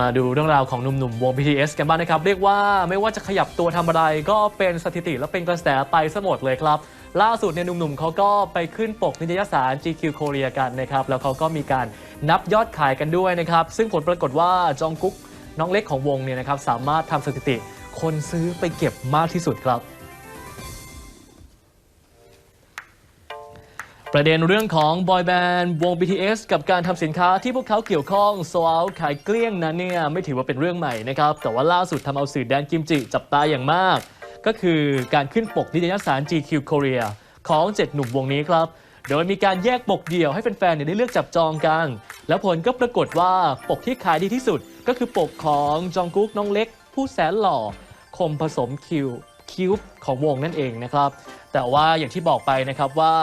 มาดูเรื่องราวของหนุ่มๆ วง BTS กันบ้างนะครับ เรียกว่าไม่ว่าจะขยับตัวทำอะไรก็เป็นสถิติและเป็นกระแสไปซะหมดเลยครับ ล่าสุดเนี่ยหนุ่มๆเขาก็ไปขึ้นปกนิตยสาร GQ Korea กันนะครับ แล้วเขาก็มีการนับยอดขายกันด้วยนะครับ ซึ่งผลปรากฏว่าจองกุ๊กน้องเล็กของวงเนี่ยนะครับสามารถทำสถิติ คนซื้อไปเก็บมากที่สุดครับ ประเด็นเรื่องของบอยแบนด์วง BTS กับการทำสินค้าที่พวกเขาเกี่ยวข้องโซลขายเกลี้ยงนั้นเนี่ยไม่ถือว่าเป็นเรื่องใหม่นะครับ แต่ว่าล่าสุดทำเอาสื่อแดนกิมจิจับตาอย่างมาก ก็คือการขึ้นปกนิตยสาร GQ Korea ของ 7 หนุ่มวงนี้ครับ โดยมีการแยกปกเดี่ยวให้แฟนๆเนี่ยได้เลือกจับจองกัน แล้วผลก็ปรากฏว่าปกที่ขายดีที่สุด ก็คือปกของจองกุ๊กน้องเล็ก ผู้แสนหล่อคมผสมคิวคิวของวงนั่นเองนะครับแต่ว่าอย่างที่บอกไปนะครับว่า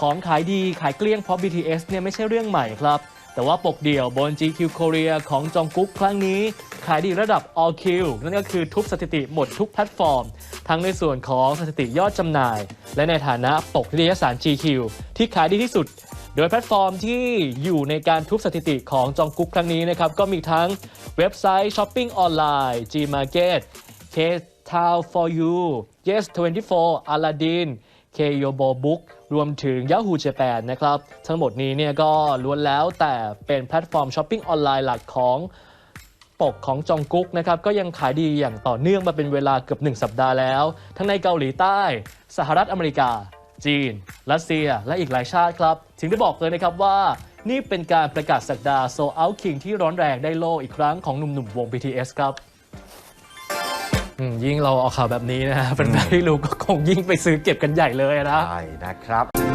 ของขายดีขายเกลี้ยงเพราะ BTS เนี่ยไม่ใช่เรื่องใหม่ครับ แต่ว่าปกเดี่ยวบน GQ Korea ของจองกุ๊กครั้งนี้ ขายดีระดับ All Q นั่นก็คือทุบสถิติหมดทุกแพลตฟอร์ม ทั้งในส่วนของสถิติยอดจำหน่าย และในฐานะปกนิตยสาร GQ ที่ขายดีที่สุด โดยแพลตฟอร์มที่อยู่ในการทุบสถิติของจองกุ๊กครั้งนี้นะครับก็มีทั้งเว็บไซต์ช้อปปิ้งออนไลน์ Gmarket K Town for You Yes 24 Aladdin k y o b o Book รวมถึง Yahoo Japan นะครับ ทั้งหมดนี้เนี่ยก็ล้วนแล้วแต่เป็นแพลตฟอร์มช้อปปิ้งออนไลน์หลักของปกของจองกุ๊กนะครับก็ยังขายดีอย่างต่อเนื่องมาเป็นเวลาเกือบ 1 สัปดาห์แล้ว ทั้งในเกาหลีใต้ สหรัฐอเมริกา จีน รัสเซีย และอีกหลายชาติครับ ถึงได้บอกเลยนะครับว่า นี่เป็นการประกาศสักดาโซเอาคิงที่ร้อนแรงได้โลอีกครั้งของหนุ่มๆวง BTS ครับ ยิ่งเราเอาข่าวแบบนี้นะฮะเป็นแฟนๆที่รู้ก็คงยิ่งไปซื้อเก็บกันใหญ่เลยนะ ใช่นะครับ